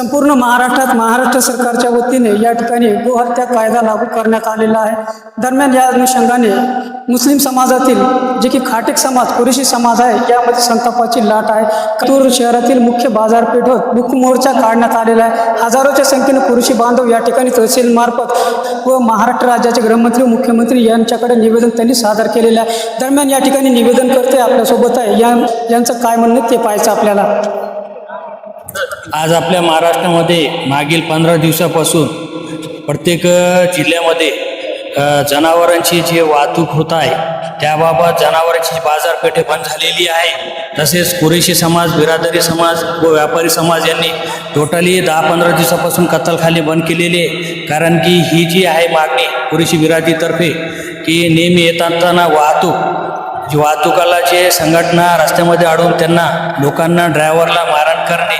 संपूर्ण महाराष्ट्रात महाराष्ट्र सरकारच्या वतीने या ठिकाणी गोहत्या कायदा लागू करण्यात आलेला आहे. दरम्यान या अनुषंगाने मुस्लिम समाजातील जे की खाटेक समाज कुरेशी समाज आहे यामध्ये संतापाची लाट आहे. कतूर शहरातील मुख्य बाजारपेठेत मुख मोर्चा काढण्यात आलेला आहे. हजारोच्या संख्येने कुरेशी बांधव या ठिकाणी तहसीलमार्फत व महाराष्ट्र राज्याचे गृहमंत्री मुख्यमंत्री यांच्याकडे निवेदन त्यांनी सादर केलेलं आहे. दरम्यान या ठिकाणी निवेदन करते आपल्यासोबत आहे. या यांचं काय म्हणणं ते पाहायचं आपल्याला. आज आपल्या महाराष्ट्रामध्ये मागील पंधरा दिवसापासून प्रत्येक जिल्ह्यामध्ये जनावरांची जी वाहतूक होत आहे त्याबाबत जनावरांची जी बाजारपेठे बंद झालेली आहे तसेच कुरेशी समाज बिरादरी समाज व व्यापारी समाज यांनी टोटली दहा पंधरा दिवसापासून कत्तलखाली बंद केलेली आहे. कारण की ही जी आहे मागणी कुरेशी बिरादरीतर्फे की नेहमी येताना वाहतूक जी वाहतुकाला जे संघटना रस्त्यामध्ये अडवून त्यांना लोकांना ड्रायव्हरला मारहाण करणे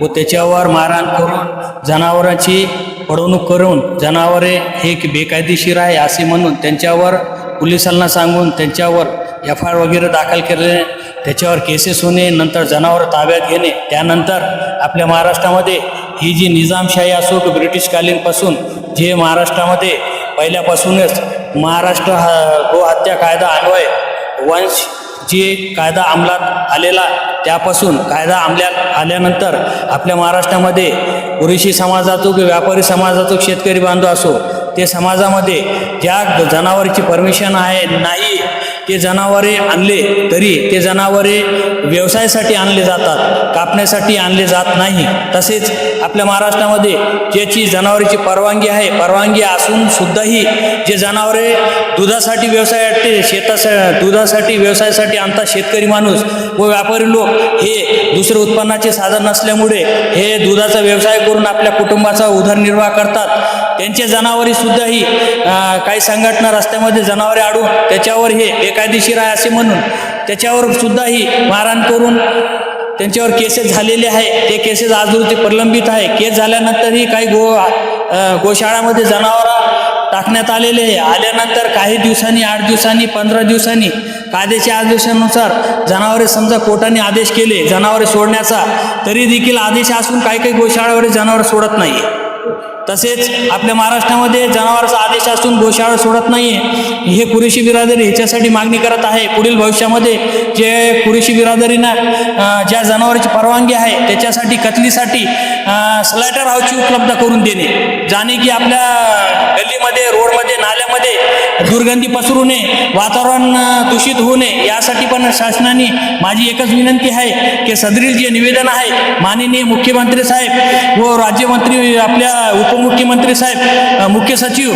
व त्याच्यावर मारहाण करून जनावरांची पडवणूक करून जनावरे हे बेकायदेशीर आहे असे म्हणून त्यांच्यावर पोलिसांना सांगून त्यांच्यावर एफ आय आर वगैरे दाखल केले त्याच्यावर केसेस होणे नंतर जनावर ताब्यात घेणे त्यानंतर आपल्या महाराष्ट्रामध्ये ही जी निजामशाही असो की ब्रिटिशकालीनपासून जे महाराष्ट्रामध्ये पहिल्यापासूनच महाराष्ट्र हा गोहत्या कायदा अन्वय वंश जे कायदा अंमलात आलेला त्यापासून कायदा आमल्यात आल्यानंतर आपल्या महाराष्ट्रामध्ये पुरुषी समाज असो की व्यापारी समाज असो शेतकरी बांधव असो ते समाजामध्ये ज्या जनावरची परमिशन आहे नाही ते जनावरे आणले तरी ते जनावरे व्यवसायासाठी आणले जातात कापण्यासाठी आणले जात नाही. तसेच आपल्या महाराष्ट्रामध्ये ज्याची जनावरीची परवानगी आहे परवानगी असून सुद्धाही जे जनावरे दुधासाठी व्यवसायासाठी शेतासा दुधासाठी व्यवसायासाठी आणतात शेतकरी माणूस व व्यापारी लोक हे दुसरे उत्पन्नाचे साधन नसल्यामुळे हे दुधाचा व्यवसाय करून आपल्या कुटुंबाचा उदरनिर्वाह करतात. त्यांचे जनावरे सुद्धाही काही संघटना रस्त्यामध्ये जनावरे आडून त्याच्यावर हे बेकायदेशीर आहे असे म्हणून. त्याच्यावर सुद्धाही मारहाण करून त्यांच्यावर केसेस झालेले आहे. ते केसेस आजवरती प्रलंबित आहे. केस झाल्यानंतरही काही गो गोशाळामध्ये जनावरं टाकण्यात आलेले आहे. आल्यानंतर काही दिवसांनी आठ दिवसांनी पंधरा दिवसांनी कायद्याच्या आदेशानुसार जनावरे समजा कोर्टाने आदेश केले जनावरे सोडण्याचा तरी देखील आदेश असून काही काही गोशाळावर जनावर सोडत नाही तसेच आपल्या महाराष्ट्रामध्ये जनावरांचा आदेश असून गोशाळा सोडत नाही हे कुरेशी बिरादरी ह्याच्यासाठी मागणी करत आहे. पुढील भविष्यामध्ये जे कुरेशी बिरादरीनं ज्या जनावरांची परवानगी आहे त्याच्यासाठी कतलीसाठी स्लायटर हाऊसची उपलब्ध करून देणे. जाणे की आपल्या गल्लीमध्ये रोडमध्ये झाले दुर्गंधी पसरू नये वातावरण दूषित होऊ नये. यासाठी पण शासनाने माझी एकच विनंती आहे की सदरील जे निवेदन आहे माननीय मुख्यमंत्री साहेब व राज्यमंत्री आपल्या उपमुख्यमंत्री साहेब मुख्य सचिव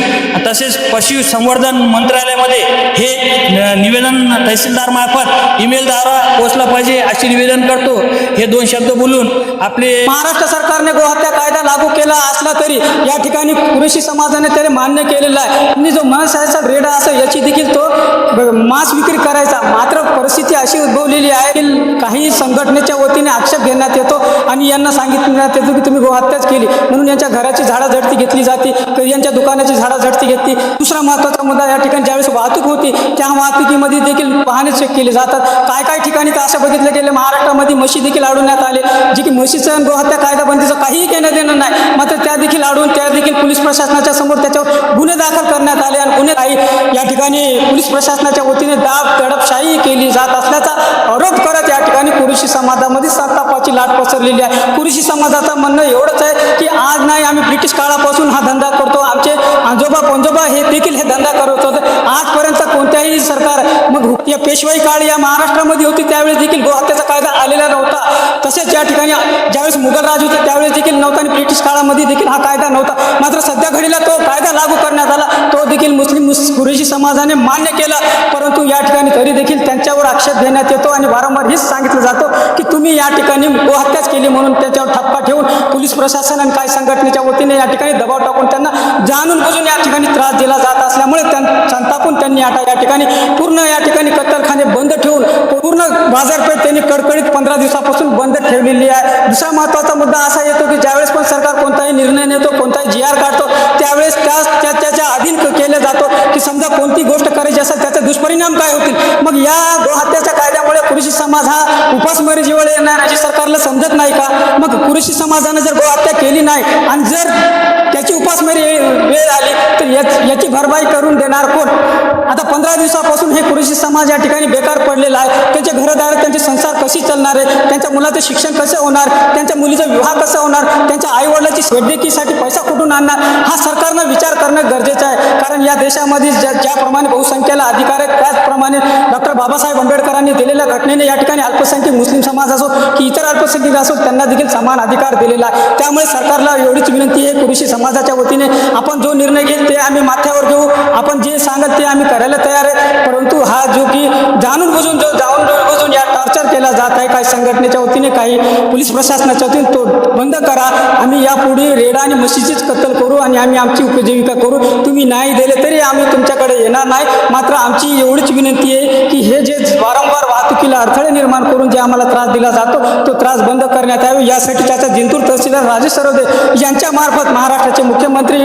तसेच पशुसंवर्धन मंत्रालयामध्ये हे निवेदन तहसीलदार मार्फत ईमेलद्वारा पोचलं पाहिजे असे निवेदन करतो. हे दोन शब्द बोलून आपले महाराष्ट्र सरकारने गोहत्या कायदा लागू केला असला तरी या ठिकाणी कृषी समाजाने त्याने मान्य केलेला आहे. मी जो मनसाचा रेडा असेल याची देखील तो मांस विक्री करायचा. मात्र परिस्थिती अशी उद्भवलेली आहे की काही संघटनेच्या वतीने आक्षेप घेण्यात येतो आणि यांना सांगितण्यात येतो की तुम्ही गोहत्याच केली. म्हणून यांच्या घराची झाडा झडती घेतली जाते यांच्या दुकानाची झाडा झडती घेतली. दुसरा महत्त्वाचा मुद्दा या ठिकाणी ज्यावेळेस वाहतूक होती त्या वाहतुकीमध्ये देखील वाहने चेक केली जातात. काय काय ठिकाणी तर असं बघितलं गेलं महाराष्ट्रामध्ये म्हशी देखील अडवण्यात आले. जे की म्हशीचं आणि गोहत्या कायदाबंदीचं काहीही घेणं देणं नाही. मात्र त्या देखील अडवून त्या देखील पोलीस प्रशासनाच्या समोर त्याच्यावर गुन्हे दाखल करण्यात आले आणि गुन्हे काही या ठिकाणी पोलीस प्रशासनाच्या वतीने दाब तडपशाही केली जात असल्याचा आरोप करत या ठिकाणी कुरुशी समाजामध्ये संतापाची लाट पसरलेली आहे. कुरुशी समाजाचं म्हणणं एवढंच आहे की आज नाही आम्ही ब्रिटिश काळापासून हा धंदा करतो. आमचे आजोबा पंजोबा हे देखील हे धंदा करत होते. आजपर्यंत कोणत्याही सरकार मग या पेशवाई काळ या महाराष्ट्रामध्ये होती त्यावेळेस देखील गोहत्याचा कायदा आलेला नव्हता. तसेच ज्या ठिकाणी ज्यावेळेस मुघल राज होते त्यावेळेस देखील नव्हता आणि ब्रिटिश काळामध्ये देखील हा कायदा नव्हता. मात्र सध्या घडीला तो कायदा लागू करण्यात आला. तो देखील मुस्लिम मुस कुरेशी समाजाने मान्य केला. परंतु या ठिकाणी तरी देखील त्यांच्यावर आक्षेप घेण्यात येतो आणि वारंवार हेच सांगितलं जातं की तुम्ही या ठिकाणी गोहत्याच केली म्हणून त्याच्यावर ठप्पा ठेवून पोलीस प्रशासन आणि काही संघटनेच्या वतीने या ठिकाणी दबाव टाकून त्यांना जाणून बुजून या ठिकाणी त्रास दिला जात असल्यामुळे त्यां संतापून त्यांनी आता या ठिकाणी पूर्ण या ठिकाणी कत्तलखाने बंद ठेवून पूर्ण बाजारपेठ त्यांनी कडकडीत पंधरा दिवसापासून बंद ठेवलेली आहे. दुसरा महत्त्वाचा मुद्दा असा येतो की ज्यावेळेस पण सरकार कोणताही निर्णय नेतो कोणताही जी आर काढतो त्यावेळेस त्या त्याच्या अधीन केला केले जातो की समजा कोणती गोष्ट करायची असेल त्याचे दुष्परिणाम काय होतील? मग या गोहत्याच्या कायद्यामुळे कृषी समाज हा उपासमारी जीवळ येणार अशी सरकारला समजत नाही का? मग कृषी समाजानं जर गोहत्या केली नाही आणि जर त्याची उपासमारी वेळ आली तर याची भरपाई करून देणार कोण? आता पंधरा दिवसापासून हे कृषी समाज या ठिकाणी बेकार पडलेला आहे. कशी चालणार आहे. त्यांच्या मुलाचं शिक्षण कसं होणार? त्यांच्या मुलीचा विवाह कसा होणार? त्यांच्या आईवडिलाची वैद्यकीसाठी पैसा कुठून आणणार? हा सरकारनं विचार करणं गरजेचं आहे. कारण या देशामध्ये ज्या ज्याप्रमाणे बहुसंख्याला अधिकार आहेत त्याचप्रमाणे डॉक्टर बाबासाहेब आंबेडकरांनी दिलेल्या घटनेने या ठिकाणी अल्पसंख्यक मुस्लिम समाज असो की इतर अल्पसंख्यक असो त्यांना देखील समान अधिकार दिलेला आहे. त्यामुळे सरकारला एवढीच विनंती आहे कुरुशी समाजाच्या वतीने आपण जो निर्णय घेईल ते आम्ही माथ्यावर घेऊ. आपण जे सांगत ते आम्ही करायला तयार आहे. परंतु हा जो की जाणून बुजून जो जाऊन बुजून या टॉर्चर केला जात आहे काही संघटनेच्या वतीने काही पोलीस प्रशासनाच्या वतीने तो बंद करा. आम्ही यापुढे रेडा आणि म्हशीचीच कत्तल करू आणि आम्ही आमची उपजीविका करू. तुम्ही नाही दिले तरी आम्ही तुमच्याकडे येणार नाही. मात्र आमची एवढीच विनंती आहे की हे जे वारंवार वाहतुकीला अडथळे निर्माण करून जे आम्हाला त्रास दिला जातो तो त्रास बंद करण्यात यावे. यासाठी त्याचा जिंतूर तहसीलदार राजेश सरोदे यांच्यामार्फत महाराष्ट्राचे मुख्यमंत्री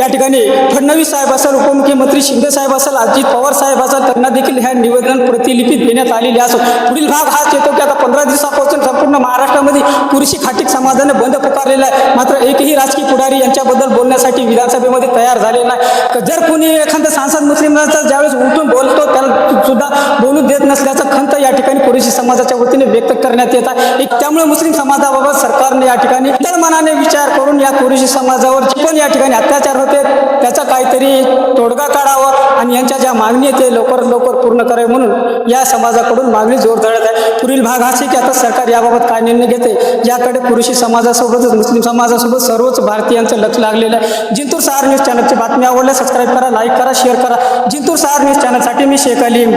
या ठिकाणी फडणवीस साहेब असेल उपमुख्यमंत्री शिंदे साहेब असेल अजित पवार साहेब असेल त्यांना देखील ह्या निवेदन प्रतिलिपीत देण्यात आलेले असो पुढील भाग हाच येतो की आता पंधरा दिवसापासून संपूर्ण महाराष्ट्रामध्ये पुरुषी खाटिक समाजाने बंद पुकारलेला आहे. मात्र एकही राजकीय पुढारी यांच्याबद्दल बोलण्यासाठी विधानसभेमध्ये तयार झाले नाही. जर कोणी एखादा सांसद मुस्लिमांचा ज्यावेळेस उठून बोलतो त्याला सुद्धा बोलू देत नसल्याचा खंत या ठिकाणी पुरुषी समाजाच्या वतीने व्यक्त करण्यात येत आहे. एक त्यामुळे मुस्लिम समाजाबाबत सरकारने या ठिकाणी इतर मनाने विचार करून या कुरुशी समाजावर जे पण या ठिकाणी अत्याचार होते त्याचा काहीतरी तोडगा काढावा आणि यांच्या ज्या मागणी आहेत ते लवकर लवकर पूर्ण करावे म्हणून या समाजाकडून मागणी जोर धरत आहे. पुढील भाग हाच की आता सरकार याबाबत काय निर्णय घेते याकडे पुरुषी समाजासोबतच मुस्लिम समाजासोबत सर्वच भारतीयांचं लक्ष लागलेलं आहे. जिंतूर सहार न्यूज चॅनलची बातमी आवडल्या सबस्क्राईब करा लाईक करा शेअर करा. जिंतूर सहार न्यूज चॅनलसाठी मी शेख अलीम.